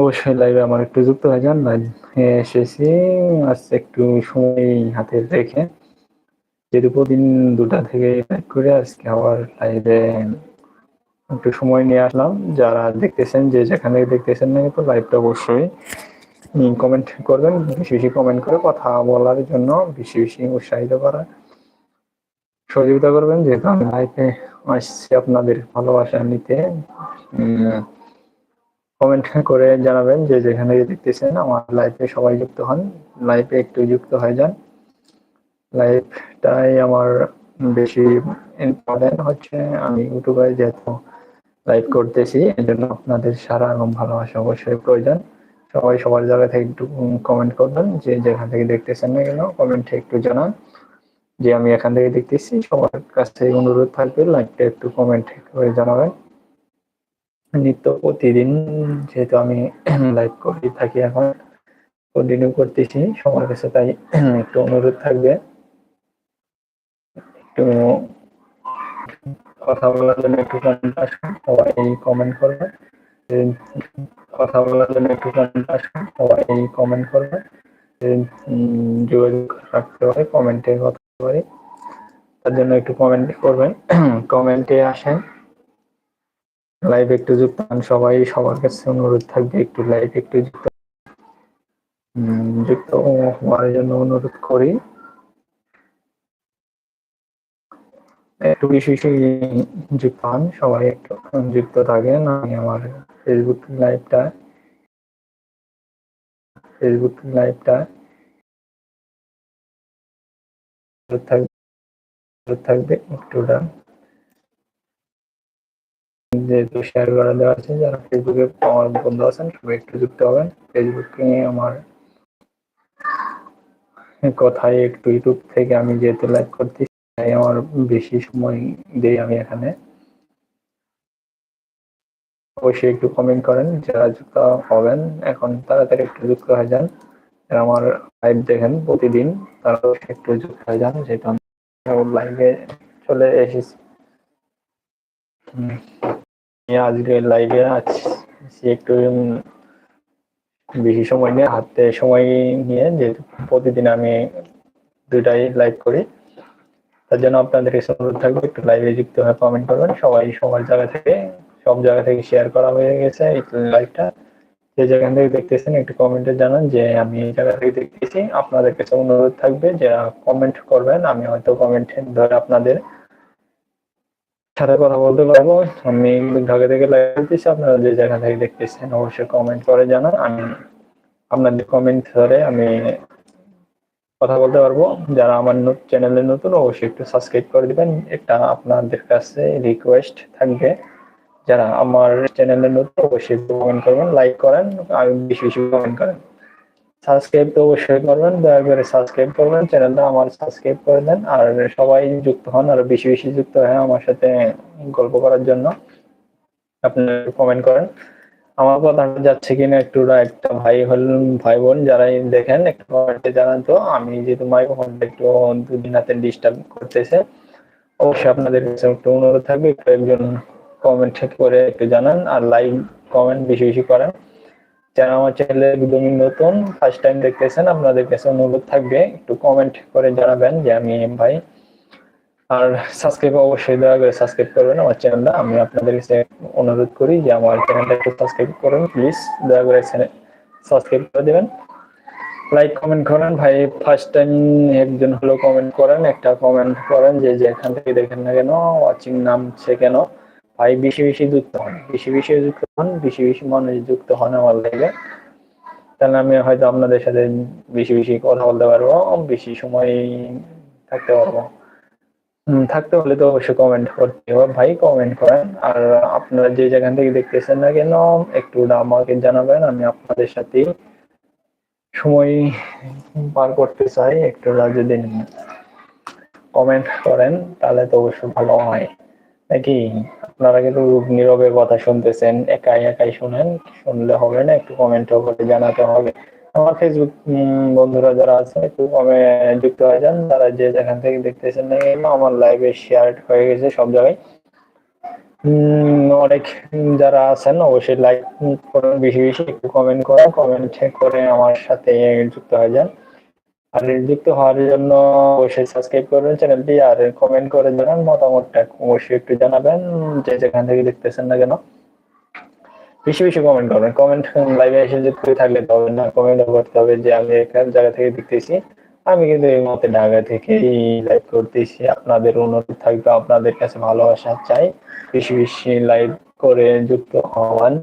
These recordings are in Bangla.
অবশ্যই লাইভে আমার একটু যুক্ত হয়ে যান লাইভ এসেছি। আজকে একটু সময় হাতে রেখে যেহেতু প্রতিদিন দুটা থেকে লাইভ করে আজকে আবার লাইভে একটু সময় নিয়ে আসলাম। যারা দেখতেছেন, যে যেখানে দেখতেছেন না কিন্তু লাইভটা অবশ্যই কমেন্ট করবেন, বেশি বেশি কমেন্ট করে কথা বলার জন্য, বেশি বেশি উৎসাহিত করা সহযোগিতা করবেন। যেহেতু আমি লাইভে আসছি আপনাদের ভালোবাসা নিতে কমেন্ট করে জানাবেন যে যেখানে দেখতেছেন আমার লাইফে সবাই যুক্ত হন। লাইফে একটু যুক্ত হয়ে যান। লাইফটাই আমার বেশি ইম্পর্টেন্ট হচ্ছে। আমি ইউটিউবে যেহেতু লাইভ করতেছি এই জন্য আপনাদের সারা এবং ভালোবাসা অবশ্যই প্রয়োজন। সবাই সবার জায়গা থেকে একটু কমেন্ট করবেন যে যেখান থেকে দেখতেছেন না কেন কমেন্টে একটু জানান। যে আমি এখান থেকে দেখতেছি, সবার কাছ থেকে অনুরোধ থাকবে লাইভটা একটু কমেন্ট করে জানাবেন। নিত্য প্রতিদিন যেহেতু আমি লাইভ করে থাকি এখন কন্টিনিউ করতেছি সবার কাছে তাই একটু অনুরোধ থাকবে। একটু কথা বলার জন্য একটু কমেন্ট আসুন সবাই কমেন্ট করবে। কথা বলার জন্য একটু কমেন্ট আসুন সবাই কমেন্ট করবে। যোগাযোগ রাখতে পারে কমেন্টে কথা পারি তার জন্য একটু কমেন্ট করবেন। কমেন্টে আসেন। লাইভ একটু যুক্ত সবাই, সবার কাছে অনুরোধ থাকবে একটু লাইভ একটু যুক্ত যুক্ত হওয়ার জন্য অনুরোধ করি। একটু বেশি বেশি যুক্ত হন, সবাই একটু যুক্ত থাকেন। আমি আমার ফেসবুক লাইভটা ফেসবুক লাইভটা থাকবে একটু যেহেতু শেয়ার করা দেওয়া আছে, যারা ফেসবুকে আমার বন্ধু আছেন, সবাই একটু যুক্ত হবেন। ফেসবুকে আমার কথায় একটু ইউটিউব থেকে আমি যেহেতু লাইভ করতে তাই আমার বেশি সময় দেই আমি এখানে। অবশ্যই একটু কমেন্ট করেন, যারা যুক্ত হবেন, এখন তাড়াতাড়ি একটু যুক্ত হয়ে যান। আমার লাইভ দেখেন প্রতিদিন তারা একটু যুক্ত হয়ে যান, যেহেতু লাইভে চলে এসেছি। আজকে লাইভে আছি। একটু বেশি সময় নিয়ে, হাতে সময় নিয়ে যেহেতু প্রতিদিন আমি দুটাই লাইভ করি, তার জন্য আপনাদের কাছে অনুরোধ থাকবে, একটু লাইভে যুক্ত হয়ে কমেন্ট করবেন। সবাই সবার জায়গা থেকে, সব জায়গা থেকে শেয়ার করা হয়ে গেছে এই লাইভটা যে যেখান থেকে দেখতেছেন, একটু কমেন্টে জানান যে আমি এই জায়গা থেকে দেখতেছি। আপনাদের কাছে অনুরোধ থাকবে যে কমেন্ট করবেন, আমি হয়তো কমেন্ট ধরে আপনাদের সাথে কথা বলতে পারব। আমি ঢাকা থেকে লাইভ দিচ্ছি আপনারা যে জায়গা থেকে দেখতেছেন অবশ্যই কমেন্ট করে জানান। আমি আপনাদের কমেন্ট ধরে আমি কথা বলতে পারব। যারা আমার চ্যানেলে নতুন, অবশ্যই একটু সাবস্ক্রাইব করে দিবেন। এটা আপনাদের কাছে রিকোয়েস্ট থাকবে। যারা আমার চ্যানেলে নতুন, অবশ্যই কমেন্ট করবেন লাইক করেন আর বেশি বেশি কমেন্ট করেন। সাবস্ক্রাইব তো অবশ্যই করবেন, দয়া করে সাবস্ক্রাইব করবেন, চ্যানেলটা আমার সাবস্ক্রাইব করে দেন, আর সবাই যুক্ত হন, আর বেশি বেশি যুক্ত হয় আমার সাথে গল্প করার জন্য আপনারা কমেন্ট করেন। আমার কথা যাচ্ছে কিনা একটু একটা ভাই হল, ভাই বোন যারাই দেখেন, একটু কমেন্টে জানান তো। আমি যেহেতু মাইক্রোফোনটা একটু দুদিন হাতে ডিস্টার্ব করতেছে, অবশ্যই আপনাদের কাছে একটু অনুরোধ থাকবে, একটু একজন কমেন্ট করে একটু জানান, আর লাইভ কমেন্ট বেশি বেশি করেন। যারা আমার চ্যানেলে একদমই নতুন ফার্স্ট টাইম দেখতেছেন, আপনাদের কাছে অনুরোধ থাকবে, একটু কমেন্ট করে জানাবেন যে আমি এম ভাই, আর সাবস্ক্রাইব অবশ্যই দয়া করে সাবস্ক্রাইব করবেন আমার চ্যানেলটা আমি আপনাদের কাছে অনুরোধ করি যে আমার চ্যানেলটা একটু সাবস্ক্রাইব করুন প্লিজ দয়া করে সাবস্ক্রাইব করে দেবেন। লাইক কমেন্ট করেন, ভাই ফার্স্ট টাইম একজন হলো কমেন্ট করেন, একটা কমেন্ট করেন যে যেখান থেকে দেখেন না কেন ওয়াচিং নাম সে কেন? ভাই বেশি বেশি যুক্ত হন। বেশি বেশি যুক্ত হন, বেশি বেশি মানুষ যুক্ত হন আমার লাইভে তাহলে আমি হয়তো আপনাদের সাথে বেশি বেশি কথা বলতে পারব, বেশি সময় থাকতে পারব। থাকতে হলে তো অবশ্যই কমেন্ট করতে হবে। ভাই কমেন্ট করেন। আর আপনারা যে যেখান থেকে দেখতেছেন না কেন, একটু আমাকে জানাবেন, আমি আপনাদের সাথে সময় পার করতে চাই। একটু যদি কমেন্ট করেন, তাহলে তো অবশ্যই ভালো হয়। নাকি? আপনারা কিন্তু নীরবে কথা শুনতেছেন, একাই একাই শুনেন, শুনলে হবে না, একটু কমেন্টও করে জানাতে হবে। আমার ফেসবুক বন্ধুরা যারা আছে, একটু কমে যুক্ত হয়ে যান, তারা যে যেখান থেকে দেখতেছেন না আমার লাইভে শেয়ার হয়ে গেছে সব জায়গায়। অনেক যারা আছেন, অবশ্যই লাইক করুন, বেশি বেশি একটু কমেন্ট করেন কমেন্ট করে আমার সাথে যুক্ত হয়ে যান। আর যুক্ত হওয়ার জন্য অবশ্যই সাবস্ক্রাইব করবেন চ্যানেলটি আর কমেন্ট করে জানান মতামতটা। অবশ্যই একটু জানাবেন যে যেখান থেকে দেখতেছেন না কেন। বেশি বেশি কমেন্ট করবেন। কমেন্ট লাইভে এসে যুক্ত থাকলে তো হবে না কমেন্ট করতে হবে যে আমি এখান জায়গা থেকে দেখতেছি। আমি কিন্তু এই মতে ঢাকা থেকে লাইভ করতেছি। আপনাদের অনুরোধ থাকবে, আপনাদের কাছে ভালোবাসা চাই। বেশি বেশি লাইভ করে যুক্ত হওয়ান।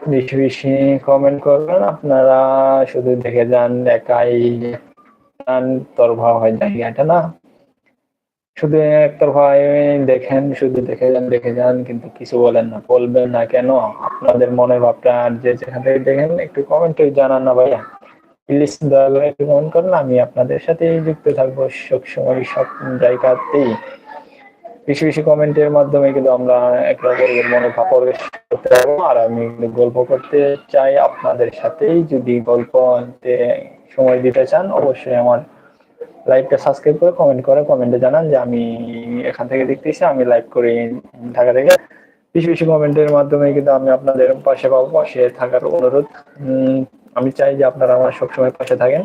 বেশি বেশি কমেন্ট করবেন। আপনারা শুধু দেখে যান, একাই তরফা হয় জায়গাটা না। শুধু একতরফা দেখেন, শুধু দেখে যান দেখে যান, কিন্তু কিছু বলেন না, বলবেন না কেন? আপনাদের মনের ভাবটা যে যেখান থেকে দেখেন, একটু কমেন্টে জানান না ভাইয়া। প্লিজ দয়া করে একটু কমেন্ট করেন, আমি আপনাদের সাথে যুক্ত থাকব সবসময় সব জায়গাতেই। বেশি বেশি কমেন্টের মাধ্যমে কিন্তু আমরা এক রকমের মনে ভাব প্রবেশ করতে পারব। আর আমি গল্প করতে চাই আপনাদের সাথেই। যদি গল্প সময় দিতে চান, অবশ্যই আমার লাইভটা সাবস্ক্রাইব করে কমেন্ট করে কমেন্টে জানান যে আমি এখান থেকে দেখতেছি, আমি লাইভ করি ঢাকা থেকে। বেশি বেশি কমেন্টের মাধ্যমে কিন্তু আমি আপনাদের পাশে পাবো, পাশে থাকার অনুরোধ। আমি চাই যে আপনারা আমার সবসময় পাশে থাকেন।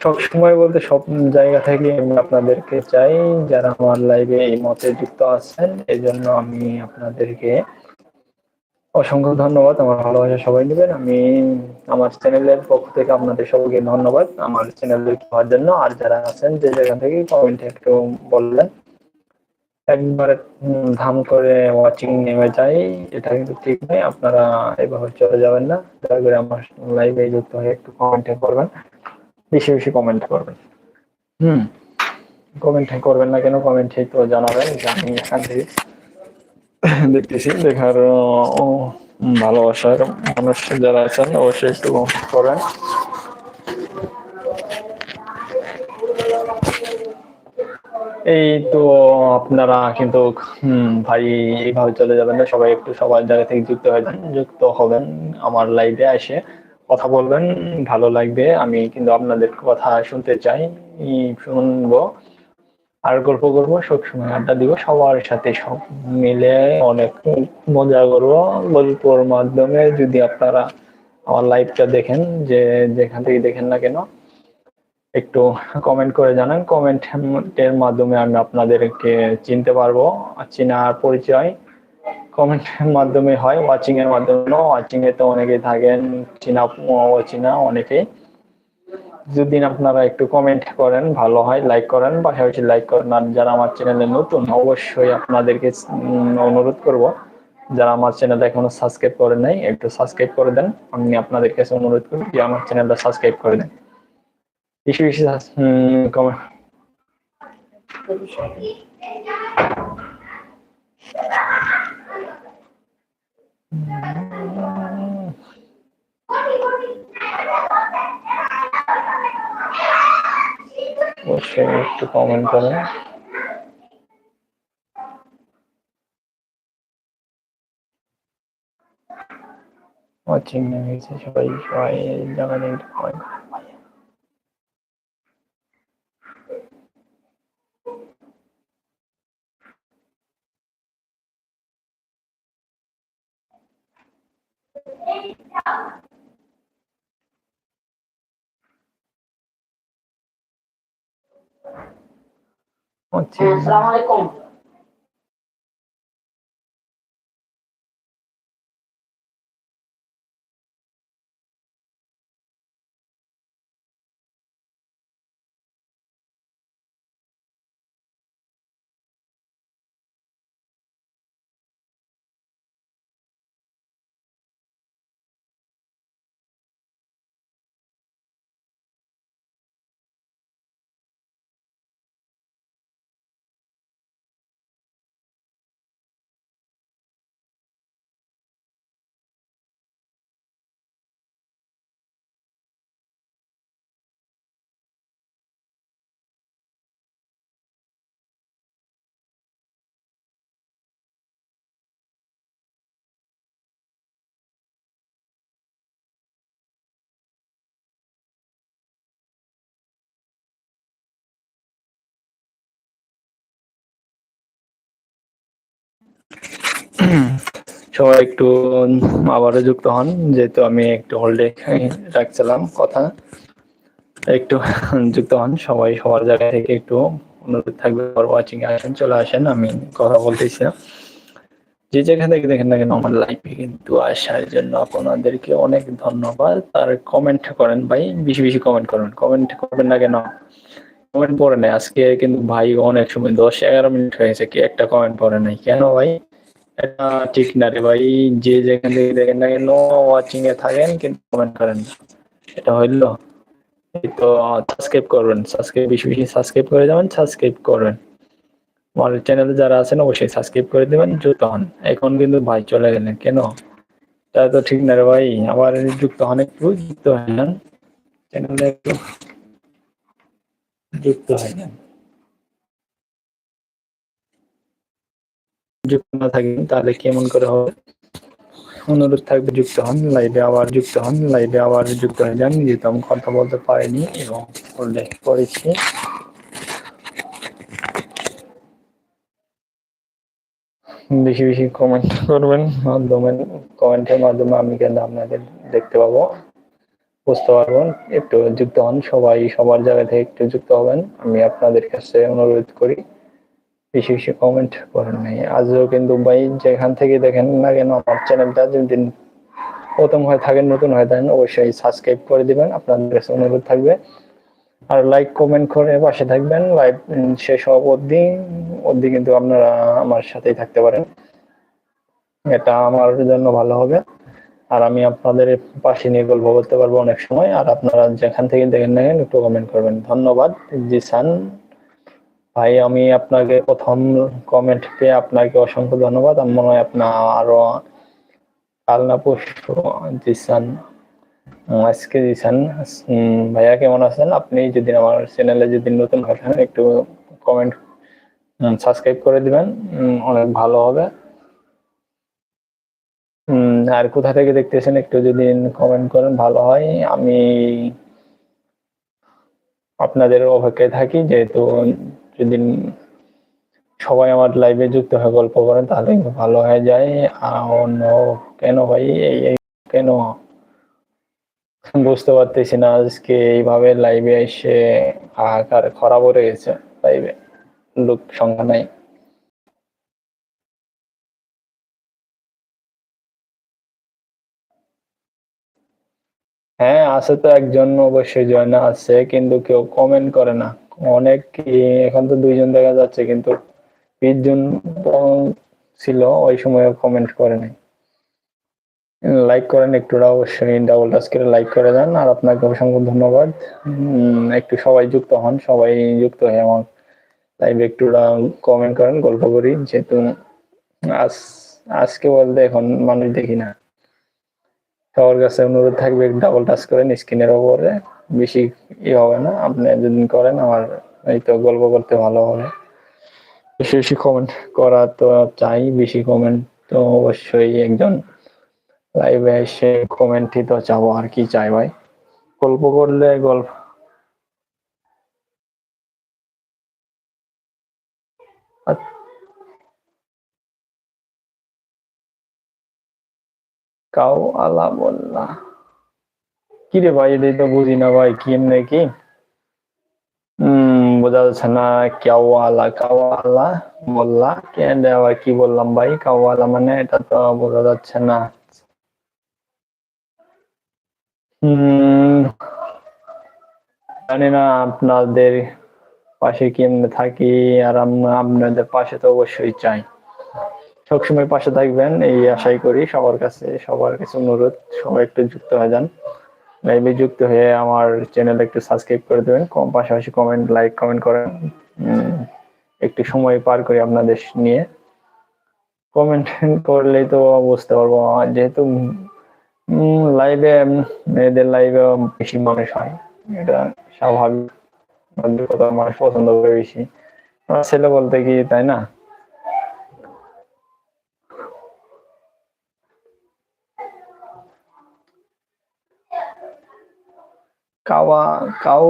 সব সময় বলতে সব জায়গা থেকে আমি আপনাদেরকে চাই যারা আমার লাইভে এই মতে যুক্ত আছেন এই জন্য আমি আপনাদেরকে অসংখ্য ধন্যবাদ, আমার ভালোবাসা সবাই নেবেন। আমি আমার চ্যানেলের পক্ষ থেকে আপনাদের সবাইকে ধন্যবাদ আমার চ্যানেলে হওয়ার জন্য। আর যারা আছেন, যে জায়গা থেকে কমেন্টে একটু বললেন, একবার ধাম করে ওয়াচিং নেমে যায় এটা কিন্তু ঠিক নয়, আপনারা এভাবে চলে যাবেন না। দয়া করে আমার লাইভে যুক্ত হয়ে একটু কমেন্টে করবেন, বেশি বেশি কমেন্ট করবেন। হুম কমেন্ট করবেন না কেন কমেন্টে তো জানাবেন আমি এখান থেকে দেখতেছি, দেখার ভালোবাসার মানুষ যারা আছেন, অবশ্যই একটু করেন। এই তো আপনারা কিন্তু ভাই এইভাবে চলে যাবেন না, সবাই একটু সবার জায়গা থেকে যুক্ত হয়ে যান, যুক্ত হবেন আমার লাইভে এসে কথা বলবেন, ভালো লাগবে। আমি কিন্তু আপনাদের কথা শুনতে চাই, শুনব। আর গল্প করব, সবসময় আড্ডা দিব, সবার সাথে সব মিলে অনেক মজা করব। গল্পর মাধ্যমে যদি আপনারা আমার লাইভটা দেখেন, যে যেখান থেকে দেখেন না কেন, একটু কমেন্ট করে জানান। কমেন্টের মাধ্যমে আমি আপনাদেরকে চিনতে পারব, চিনার পরিচয়। কমেন্টের মাধ্যমে হয় ওয়াচিং এর মাধ্যমে ওয়াচিং এ তো অনেকেই থাকেন, চিনা অচিনা অনেকেই। যদি আপনারা একটু কমেন্ট করেন, ভালো হয় লাইক করেন বা পাশাপাশি লাইক করেন। আর যারা আমার চ্যানেলে নতুন, অবশ্যই আপনাদেরকে অনুরোধ করব, যারা আমার চ্যানেল এখনও সাবস্ক্রাইব করে নাই, একটু সাবস্ক্রাইব করে দেন। আমি আপনাদের কাছে অনুরোধ করি যে আমার চ্যানেলটা সাবস্ক্রাইব করে দেন। বেশি বেশি কমেন্ট একটু কমেন্ট করেন। ওয়াচিং নেমে গেছে সবাই সবাই জায়গায় একটু কমেন্ট আসসালামু আলাইকুম। সবাই একটু আবারও যুক্ত হন, যেহেতু আমি একটু হোল্ডে রাখছিলাম কথা। একটু যুক্ত হন, সবাই সবার জায়গা থেকে একটু অনুরোধ থাকবে ওয়াচিং আসেন, চলে আসেন, আমি কথা বলতেছিলাম যে যেখান থেকে দেখেন না কেন, আমার লাইফে কিন্তু আসার জন্য আপনাদেরকে অনেক ধন্যবাদ। আর কমেন্ট করেন ভাই, বেশি বেশি কমেন্ট করেন। কমেন্ট করবেন না কেন? কমেন্ট পড়ে নাই। আজকে কিন্তু ভাই অনেক সময় দশ এগারো মিনিট হয়েছে, কি একটা কমেন্ট পড়ে নাই। কেন ভাই? এটা ঠিক না রে ভাই। যে যেখান থেকে দেখেন না কেন ওয়াচিং এ থাকেন, কিন্তু কমেন্ট করেন না। এটা তো সাবস্ক্রাইব করবেন। সাবস্ক্রাইব বেশি বেশি সাবস্ক্রাইব করে যাবেন সাবস্ক্রাইব করবেন। চ্যানেলে যারা আছেন, অবশ্যই সাবস্ক্রাইব করে দেবেন, যুক্ত হন। এখন কিন্তু ভাই চলে গেলেন, কেন? তা তো ঠিক না রে ভাই। আবার যুক্ত হন একটু, যুক্ত হয়ে যান। চ্যানেলে একটু যুক্ত হয়ে যান। যুক্ত না থাকেন, তাহলে কেমন করে হবে? অনুরোধ থাকবে যুক্ত হন লাইভে আবার যুক্ত হন লাইভে আবার যুক্ত হয়ে যান যেহেতু আমি কথা বলতে পারিনি এবং উল্লেখ করেছি। বেশি বেশি কমেন্ট করবেন, মাধ্যমে কমেন্টের মাধ্যমে আমি কিন্তু আপনাদের দেখতে পাবো? বুঝতে পারব একটু যুক্ত হন সবাই, সবার জায়গা থেকে একটু যুক্ত হবেন। আমি আপনাদের কাছে অনুরোধ করি বেশি বেশি কমেন্ট করেন নাই। আজও কিন্তু ভাই যেখান থেকে দেখেন না কেন আমার চ্যানেলটা যদি প্রথম হয়ে থাকেন নতুন হয়ে থাকেন, অবশ্যই সাবস্ক্রাইব করে দিবেন। আপনাদের কাছে অনুরোধ থাকবে। আর লাইক কমেন্ট করে পাশে থাকবেন। লাইভ শেষ হওয়া অবধি অবধি কিন্তু আপনারা আমার সাথেই থাকতে পারেন। এটা আমার জন্য ভালো হবে। আর আমি আপনাদের পাশে নিয়ে গল্প করতে পারব অনেক সময়। আর আপনারা যেখান থেকে দেখেন না কেন একটু কমেন্ট করবেন। ধন্যবাদ। জিসান ভাই, আমি আপনাকে প্রথম কমেন্ট পেয়ে আপনাকে অসংখ্য ধন্যবাদ। আমার মনে হয় আপনার আরও কাল না পরশু জিসান আজকে দিয়েছেন ভাইয়া কেমন আছেন? আপনি যদি আমার চ্যানেলে যদি নতুন হয়ে একটু কমেন্ট সাবস্ক্রাইব করে দিবেন। অনেক ভালো হবে। আর কোথা থেকে দেখতেছেন একটু যদি কমেন্ট করেন, ভালো হয়। আমি আপনাদের অপেক্ষায় থাকি, যেহেতু যদি সবাই আমার লাইভে যুক্ত হয়ে, গল্প করেন তাহলে ভালো হয়ে যায়। অন্য কেন ভাই? এই কেন? বুঝতে পারতেছি না আজকে এইভাবে লাইভে এসে হাহাকার খরা পড়ে গেছে লাইভে লোক সংখ্যা নাই। হ্যাঁ আছে তো একজন অবশ্যই জয়না আছে, কিন্তু কেউ কমেন্ট করে না। অনেক এখন তো দুইজন দেখা যাচ্ছে, কিন্তু বিশ জন ছিল, ওই সময় কমেন্ট করে নাই। লাইক করেন একটু অবশ্যই ডাবল টাচ করে লাইক করে দেন আর আপনাকে অসংখ্য ধন্যবাদ। একটু সবাই যুক্ত হন, সবাই যুক্ত হয়ে আমার লাইভে একটু কমেন্ট করেন, গল্প করি। যেহেতু আজ, আজকে বলতে এখন মানুষ দেখি না। সবার কাছে অনুরোধ থাকবে ডাবল টাচ করেন স্ক্রিনের ওপরে বেশি ই হবে না। আপনি যদি করেন আমার এই তো গল্প করতে ভালো হবে। বেশি বেশি কমেন্ট করা তো চাই, বেশি কমেন্ট তো অবশ্যই একজন লাইভে এসে কমেন্টই তো চাবো, আর কি চাই ভাই? গল্প করলে গল্প কাউ আলা বললা কি রে ভাই, এটাই তো বুঝি না ভাই, কি এমনি কি? হম বোঝা যাচ্ছে না, কেওয়ালা, কাওয়ালা বললা, কেন আবার কি বললাম ভাই, কাওয়ালা মানে এটা তো বোঝা যাচ্ছে না। জানি না আপনাদের পাশে কেমনে থাকি, আর আমরা আপনাদের পাশে তো অবশ্যই চাই। সবসময় পাশে থাকবেন, এই আশাই করি, সবার কাছে সবার কাছে অনুরোধ, সবাই একটু যুক্ত হয়ে যান। লাইভে যুক্ত হয়ে আমার চ্যানেল একটু সাবস্ক্রাইব করে দেবেন। কম পাশাপাশি কমেন্ট লাইক কমেন্ট করেন। একটু সময় পার করি আপনাদের নিয়ে। কমেন্ট করলেই তো বুঝতে পারব। যেহেতু লাইভে মেয়েদের লাইভে বেশি মানুষ হয়। এটা স্বাভাবিক। মানুষ পছন্দ করে বেশি। ছেলে বলতে কি, তাই না? কাওয়া কাউ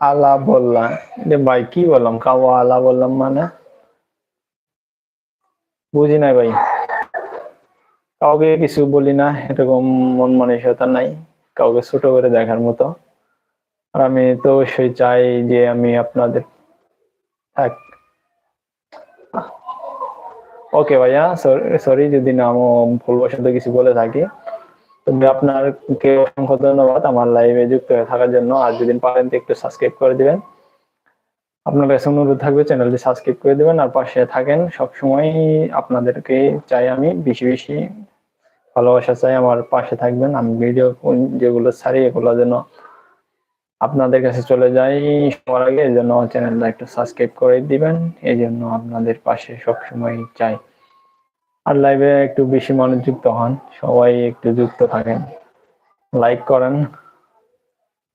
আলা বললাম। যে ভাই, কি বললাম? কাওয়া আলা বললাম মানে? বুঝি নাই ভাই। কাউকে কিছু বলি না, এরকম মন মানসিকতা নাই। কাউকে ছোট করে দেখার মতো। আর আমি তো অবশ্যই চাই যে আমি আপনাদের থাক। ওকে ভাইয়া, সরি যদি নামও ভুলবশত কিছু বলে থাকি। তবে আপনাকে অসংখ্য ধন্যবাদ আমার লাইভে যুক্ত হয়ে থাকার জন্য। আর যদি পারেন তো একটু সাবস্ক্রাইব করে দিবেন। আপনার কাছে অনুরোধ থাকবে চ্যানেলটি সাবস্ক্রাইব করে দিবেন আর পাশে থাকেন। সবসময় আপনাদেরকে চাই আমি, বেশি বেশি ভালোবাসা চাই আমার পাশে থাকবেন। আমি ভিডিও যেগুলো ছাড়ি এগুলো যেন আপনাদের কাছে চলে যাই সবার আগে, এই জন্য চ্যানেলটা একটু সাবস্ক্রাইব করে দিবেন। এই জন্য আপনাদের পাশে সবসময় চাই। আর লাইভে একটু বেশি মানুষ যুক্ত হন, সবাই একটু যুক্ত থাকেন। লাইক করেন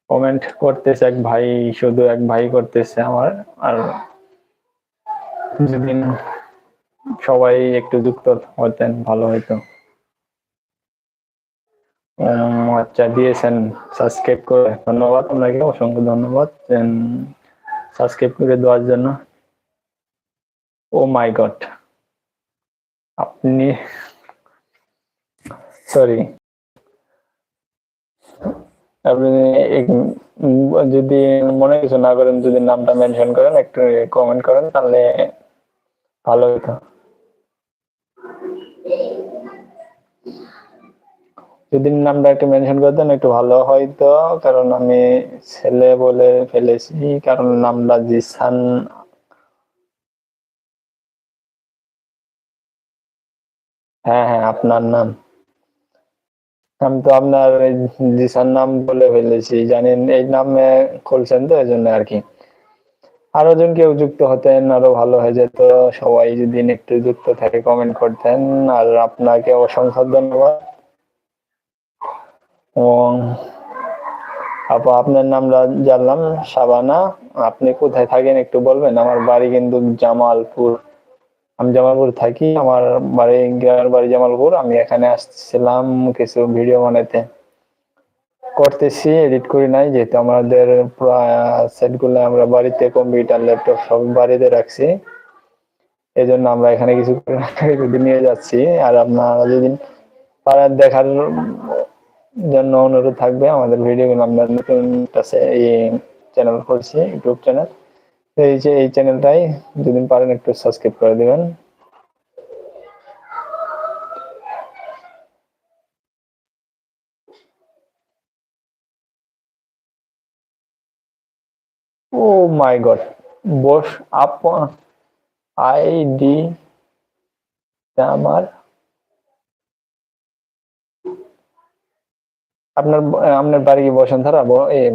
কমেন্ট করতেছে এক ভাই, শুধু এক ভাই করতেছে আমার, আর যদি সবাই একটু যুক্ত হতেন, ভালো হইতো। আচ্ছা দিয়েছেন সাবস্ক্রাইব করে, ধন্যবাদ আপনাকে, অসংখ্য ধন্যবাদ। সাবস্ক্রাইব করে দেওয়ার জন্য। ও মাই গড সরি আপনি যদি মনে কিছু না করেন, যদি নামটা মেনশন করেন, একটু কমেন্ট করেন, তাহলে ভালো হতো যদি নামটা একটু মেনশন করে দেন, একটু ভালো হয়তো কারণ আমি ছেলে বলে ফেলেছি, কারণ নামটা জিসান হ্যাঁ হ্যাঁ আপনার নাম? আমি তো আপনার জিসান নাম বলে ফেলেছি, জানেন, এই নামে খুলছেন তো এই জন্য আর কি। আরও জন কেউ যুক্ত হতেন, আরও ভালো হয়ে যেত, সবাই যদি একটু যুক্ত থাকে কমেন্ট করতেন, আর আপনাকে অসংখ্য ধন্যবাদ। আপা, আপনার নাম জানলাম, সাবানা, আপনি কোথায় থাকেন একটু বলবেন? আমার বাড়ি কিন্তু জামালপুর। আমি জামালপুর থাকি, আমার বাড়ি গ্রামের বাড়ি জামালপুর। আমি এখানে আসছিলাম কিছু ভিডিও বানাতে করতেছি এডিট করি নাই, যেহেতু আমাদের সেটগুলো আমরা বাড়িতে কম্পিউটার ল্যাপটপ সব বাড়িতে রাখছি। এই জন্য আমরা এখানে কিছু নিয়ে যাচ্ছি। আর আপনারা যদি পাড়ার দেখার জন্য অনুরোধ থাকবে, আমাদের ভিডিওগুলো আমরা নতুন চ্যানেল করছি ইউটিউব চ্যানেল এই যে এই চ্যানেলটাই যদি পারেন একটু সাবস্ক্রাইব করে দিবেন। ও my god boss up ID আমার আপনার আপনার বাড়ি কি বসুন্ধরা এই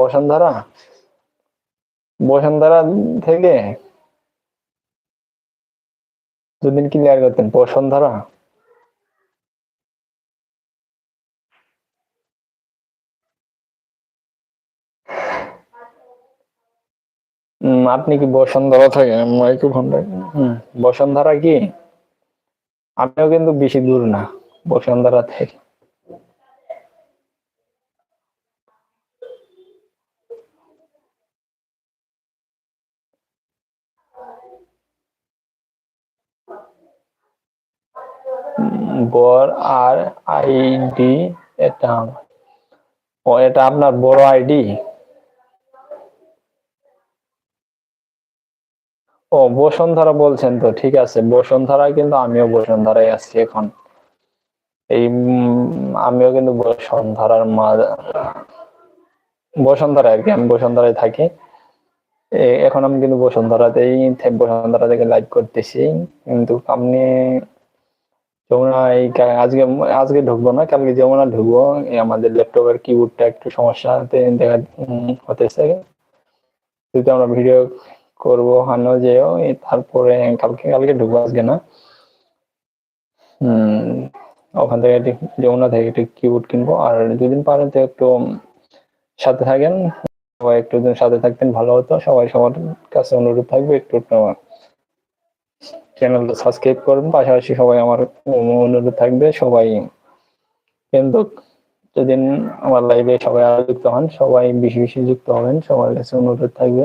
বসুন্ধরা বসুন্ধরা থেকে দুদিন ক্লিয়ার করতেন বসুন্ধরা আপনি কি বসুন্ধরা থেকে? মাইক্রোফোনটা বসুন্ধরা কি? আমিও কিন্তু বেশি দূর না বসুন্ধরা থেকে। বর আর আইডি এটা ও, এটা আপনার বড় আইডি ও, বসুন্ধরা বলছেন তো, ঠিক আছে। বসুন্ধরা কিন্তু আমিও বসুন্ধরায় আছি এখন। এই আমিও কিন্তু বসুন্ধরার মা বসুন্ধরা আর কি, আমি বসুন্ধরায় থাকি। এখন আমি কিন্তু বসুন্ধরাতেই, বসুন্ধরা থেকে লাইভ করতেছি। কিন্তু আপনি যমুনা এই আজকে আজকে ঢুকবো না, কালকে যমুনা ঢুকবো। আমাদের ল্যাপটপের কিবোর্ডটা একটু সমস্যা দেখা হতেছে। যেহেতু আমরা ভিডিও করব, হানো যেও তারপরে কালকে কালকে ঢুকবো, আজকে না। হম ওখান থেকে যমুনা থেকে একটু কিবোর্ড কিনবো। আর দুদিন পরে তো একটু সাথে থাকেন, সবাই একটু সাথে থাকতেন, ভালো হতো। সবাই সবার কাছে অনুরোধ থাকবে, একটু চ্যানেলটা সাবস্ক্রাইব করবেন পাশাপাশি সবাই আমার অনুরোধ থাকবে, সবাই কিন্তু যেদিন আমার লাইভে সবাই যুক্ত হন, সবাই বেশি বেশি যুক্ত হবেন, সবার কাছে অনুরোধ থাকবে।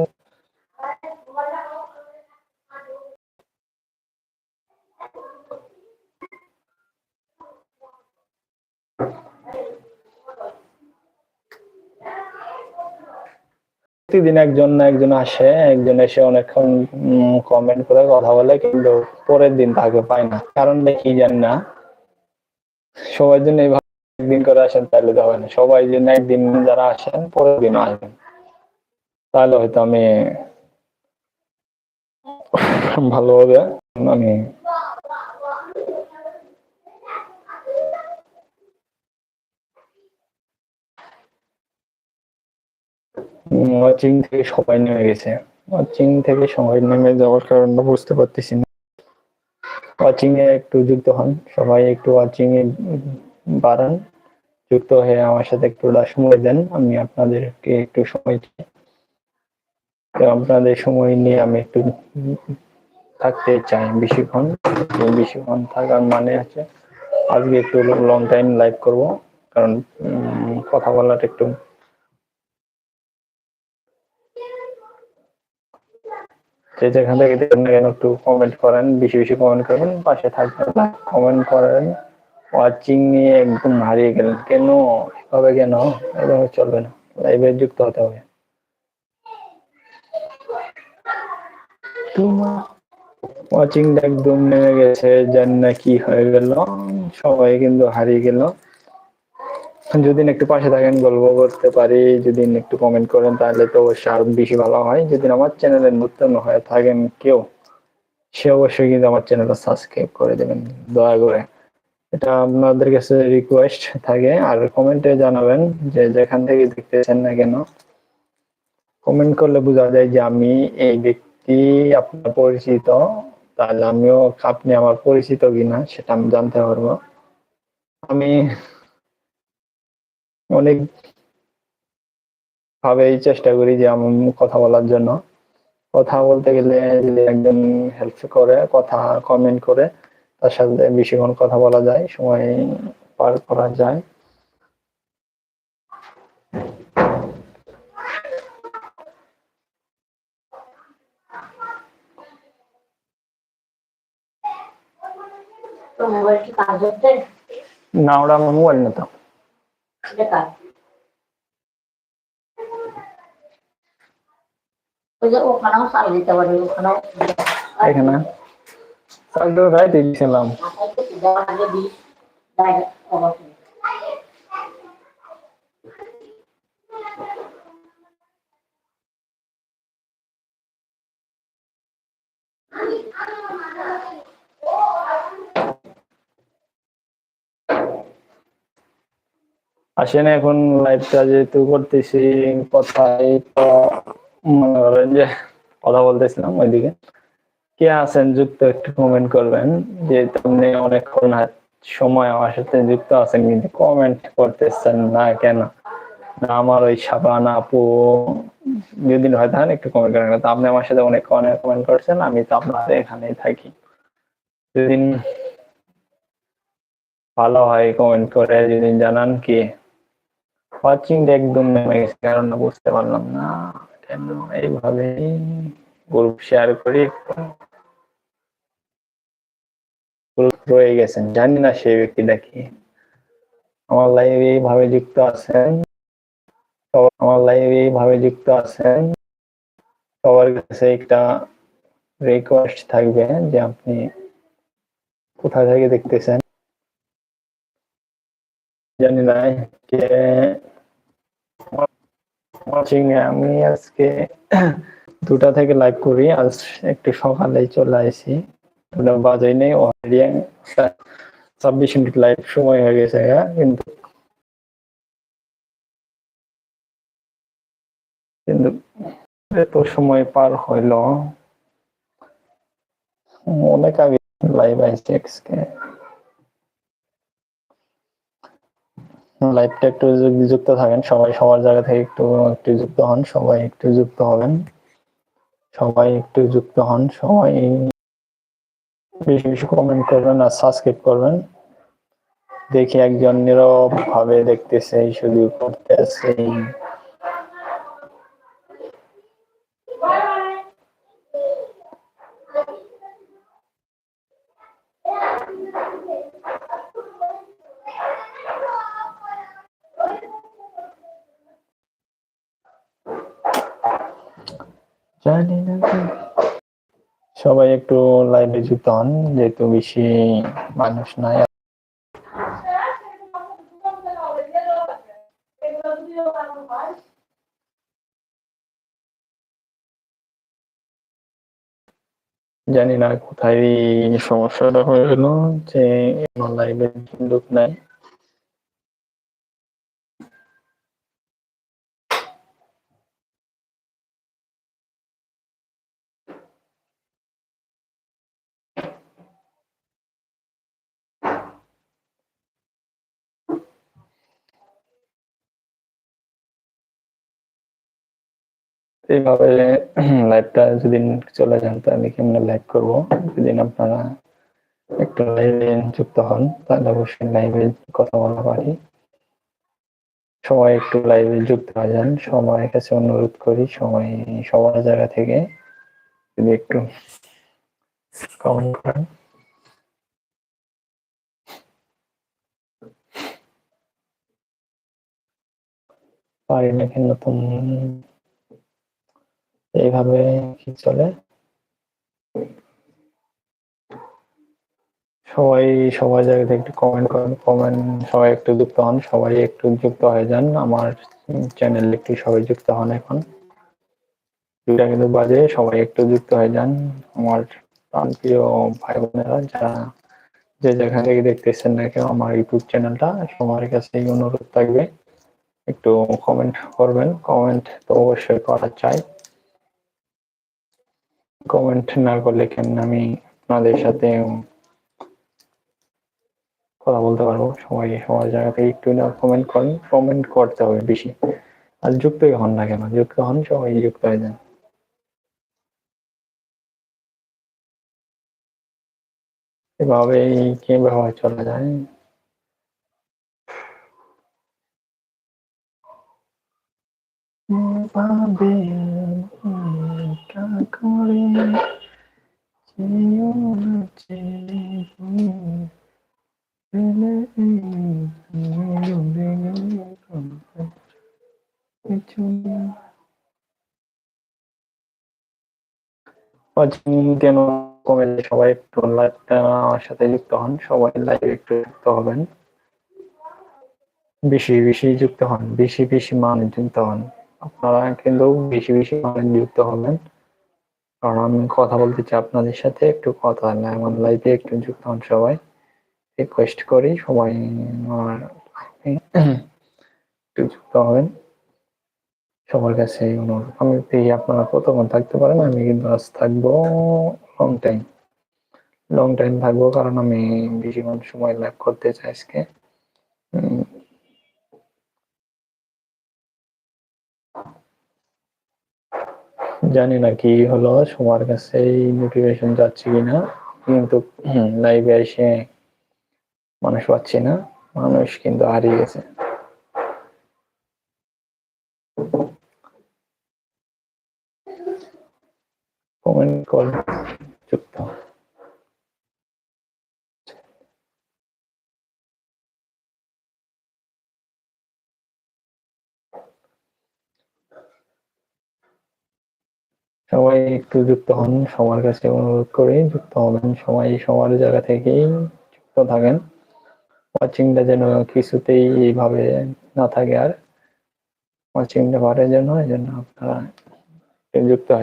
প্রতিদিন একজন না একজন আসে, একজন এসে অনেকক্ষণ কমেন্ট করে কথা বলে, কিন্তু পরের দিন তাকে পায় না। কারণ কি জানি না। সবার জন্য এইভাবে একদিন করে আসেন তাহলে তো হবে না। সবাই জন্য একদিন যারা আসেন, পরের দিন আসবেন। তাহলে হয়তো আমি ভালো হবে আমি ওয়াচিং থেকে সবাই নেমে গেছে। ওয়াচিং থেকে সবাই নেমে যাওয়ার কারণটা বুঝতে পারতেছি না। ওয়াচিং এ একটু যুক্ত হন। সবাই একটু ওয়াচিং এ বাড়ান। যুক্ত হয়ে আমার সাথে একটু সময় দেন। আমি আপনাদেরকে একটু সময় চাই তো আপনাদের সময় নিয়ে আমি একটু থাকতে চাই বেশিক্ষণ। বেশিক্ষণ থাকার মানে হচ্ছে আজকে একটু লং টাইম লাইভ করব। কারণ কথা বলাটা একটু যে যেখান থেকে দেখেন না কেন একটু কমেন্ট করেন, বেশি বেশি কমেন্ট করেন পাশে থাকবেন কমেন্ট করেন। ওয়াচিং নিয়ে একদম হারিয়ে গেলেন। কেন? এভাবে কেন? এভাবে চলবে না। লাইভে যুক্ত হতে হবে। ওয়াচিং একদম নেমে গেছে, জানি না কি হয়ে গেল। সবাই কিন্তু হারিয়ে গেল। যদি একটু পাশে থাকেন, গল্প করতে পারি। যদি একটু কমেন্ট করেন, তাহলে তো অবশ্যই আরও বেশি ভালো হয়। যদি আমার চ্যানেলে নতুন হয়ে থাকেন কেউ, সে অবশ্যই কিন্তু আমার চ্যানেলটা সাবস্ক্রাইব করে দেবেন। দয়া করে। এটা আপনাদের কাছে রিকোয়েস্ট থাকে। আর কমেন্টে জানাবেন যে যেখান থেকে দেখতেছেন না কেন কমেন্ট করলে বোঝা যায় যে আমি এই ব্যক্তি, আপনার পরিচিত। তাহলে আমিও, আপনি আমার পরিচিত কিনা, সেটা আমি জানতে পারব। আমি অনেক ভাবেই চেষ্টা করি যে আমি কথা বলার জন্য। কথা বলতে গেলে যদি একজন হেল্প করে কথা কমেন্ট করে তার সাথে বেশিক্ষণ কথা বলা যায় সময় পার করা যায়। না আমার মোবাইল না তো এটা কাজ ওই যে ওখানেও চাল দিতে পারে ওখানেও এখানে চালটা রাইতে দিয়েছিলাম মাথায় কিছু দেওয়ার আগে দিই ডাইরেক্ট অবশ্যই আসেন এখন লাইভটা যেহেতু করতেছি, কথাই তো মনে করেন যে কথা বলতেছিলাম ওইদিকে। কে আছেন যুক্ত একটু কমেন্ট করবেন। যে আপনি অনেকক্ষণ সময় আমার সাথে যুক্ত আছেন, কিন্তু কমেন্ট করতেছেন না কেন? না আমার ওই সাবান আপু যদি হয় তাহলে একটু কমেন্ট করেন তো আপনি আমার সাথে অনেক অনেক কমেন্ট করছেন, আমি তো আপনার এখানেই থাকি। যদি ভালো হয় কমেন্ট করে যদি জানান কি? ওয়াচিং একদম নেমে গেছে, কারণ বুঝতে পারলাম না, কেন এইভাবে গ্রুপ শেয়ার করি গ্রুপ রয়ে গেছেন, জানি না সেই ব্যক্তিটা কি। আমার লাইভে এইভাবে যুক্ত আছেন আমার লাইভে এইভাবে যুক্ত আছেন, সবার কাছে একটা রিকোয়েস্ট থাকবে যে আপনি কোথা থেকে দেখতেছেন? জানি না ওয়াচিং আমি আজকে দুটা থেকে লাইভ করি। আজ একটু সকালেই চলে আসি। দুটা বাজাই নেই অলরেডি ছাব্বিশ মিনিট লাইভ সময় হয়ে গেছে হ্যাঁ, কিন্তু কিন্তু এত সময় পার হইল। অনেক আগে লাইভ আসছে আজকে। লাইভটা একটু যুক্ত থাকেন, সবাই সবার জায়গা থেকে একটু একটু যুক্ত হন, সবাই একটু যুক্ত হবেন। সবাই একটু যুক্ত হন, সবাই বেশি বেশি কমেন্ট করবেন আর সাবস্ক্রাইব করবেন। দেখি একজন নীরব ভাবে দেখতেছে শুধু করতেছে জানি না সবাই একটু লাইভে যুক্ত হন, যেহেতু বেশি মানুষ নাই। জানি না কোথায় সমস্যাটা হয়ে গেল যে লাইভে লোক নাই। এইভাবে লাইভটা যেদিন চলে যান, তাহলে কেমনে লাইভ করব? যেদিন আপনারা একটু লাইভে যুক্ত হন, তাহলে অবশ্যই লাইভে কথা বলা পারি। সবাই একটু লাইভে যুক্ত হয়ে যান। সবার কাছে অনুরোধ করি সবাই সবার জায়গা থেকে যদি একটু কমেন্ট করেন। পারি নাকি নতুন এইভাবে কি চলে? সবাই সবার জায়গা থেকে একটু কমেন্ট করেন কমেন্ট সবাই একটু যুক্ত হন, সবাই একটু যুক্ত হয়ে যান। আমার চ্যানেল একটু সবাই যুক্ত হন এখন। দুইটা কিন্তু বাজে, সবাই একটু যুক্ত হয়ে যান। আমার প্রিয় ভাই বোনেরা যারা যে যেখান থেকে দেখতেছেন না কেউ আমার ইউটিউব চ্যানেলটা সবার কাছে অনুরোধ থাকবে। একটু কমেন্ট করবেন। কমেন্ট তো অবশ্যই করা চাই কমেন্ট না করলে কেমন আমি আপনাদের সাথে কথা বলতে পারব? সবাই সবার জায়গা থেকে একটু না কমেন্ট করেন কমেন্ট করতে হবে বেশি। আর যুক্তই হন না কেন? যুক্ত হন, সবাই যুক্ত হয়ে যান। এভাবেই কীভাবে চলা যায়? এভাবে করে কেন কমে সবাই একটু লাইভটা আমার সাথে যুক্ত হন, সবাই লাইভে একটু যুক্ত হবেন। বেশি বেশি যুক্ত হন, বেশি বেশি মানুষ যুক্ত হন। আপনারা কিন্তু বেশি বেশি মানুষ যুক্ত হবেন। কারণ আমি কথা বলতে চাই আপনাদের সাথে, একটু কথা হয় না, আমার লাইফে একটু যুক্ত হন সবাই। রিকোয়েস্ট করি, সবাই আমার একটু যুক্ত হবেন। সবার কাছে অনুরোধ, আমি পেয়ে আপনারা কতক্ষণ থাকতে পারেন? আমি কিন্তু আজ থাকব লং টাইম লং টাইম থাকব কারণ আমি বেশিক্ষণ সময় লাভ করতে চাই আজকে। জানি না কি হলো সবার কাছে এই মোটিভেশন যাচ্ছে কিনা। কিন্তু লাইভে এসে মানুষ পাচ্ছি না, মানুষ কিন্তু হারিয়ে গেছে কমেন্ট কর যুক্ত হন। সবাই একটু যুক্ত হন সবার কাছে অনুরোধ করি, যুক্ত হবেন সবাই, সবার জায়গা থেকেই যুক্ত থাকেন। ওয়াচিংটা যেন কিছুতেই এইভাবে না থাকে আর। ওয়াচিংটা বাড়ে যেন এই জন্য আপনারা যুক্ত হয়